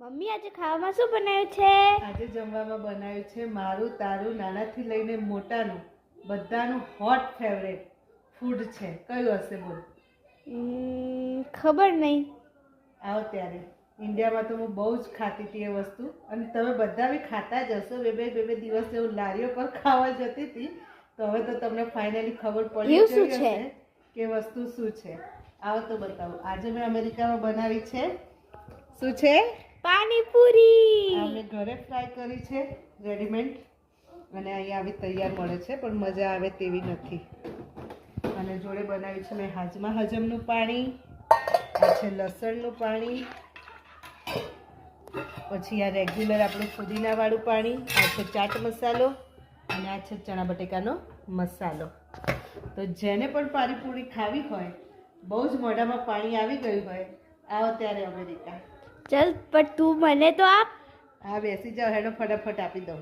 Mummy આજે ખાવામાં શું બનાવ્યું છે? આજે જમવામાં બનાવ્યું છે મારું તારું નાનાથી લઈને મોટાનું બધાનું હોટ ફેવરેટ ફૂડ છે. કયું હશે બોલ? ખબર નહીં. આવો ત્યારે. ઇન્ડિયામાં તો હું બહુ જ ખાતી હતી એ વસ્તુ. અને તમે બધા બી ખાતા જ હશો. બે બે બે બે દિવસ એવું લારીઓ પર ખાવા જતી હતી. તો હવે તો તમને ફાઇનલી ખબર પડી શું છે? કે વસ્તુ શું છે. આવો તો બતાવો. આજે મેં અમેરિકામાં બનાવી છે. શું છે? પાણીપુરી. અમે ઘરે ફ્રાય કરી છે રેડીમેડ અને અહીંયા આવી તૈયાર મળે છે, પણ મજા આવે તેવી નથી. અને જોડે બનાવ્યું છે મેં હાજમા હજમનું પાણી, આ છે લસણનું પાણી. પછી આ રેગ્યુલર આપણું ફુદીનાવાળું પાણી, આ છે ચાટ મસાલો, અને આ છે ચણા બટેકાનો મસાલો. તો જેને પણ પાણીપુરી ખાવી હોય, બહુ જ મોઢામાં પાણી આવી ગયું હોય, આવો ત્યારે અમેરિકા. ચલ પણ તું મને તો આપ. હા બેસી જાઓ હેડો ફટાફટ આપી દઉં.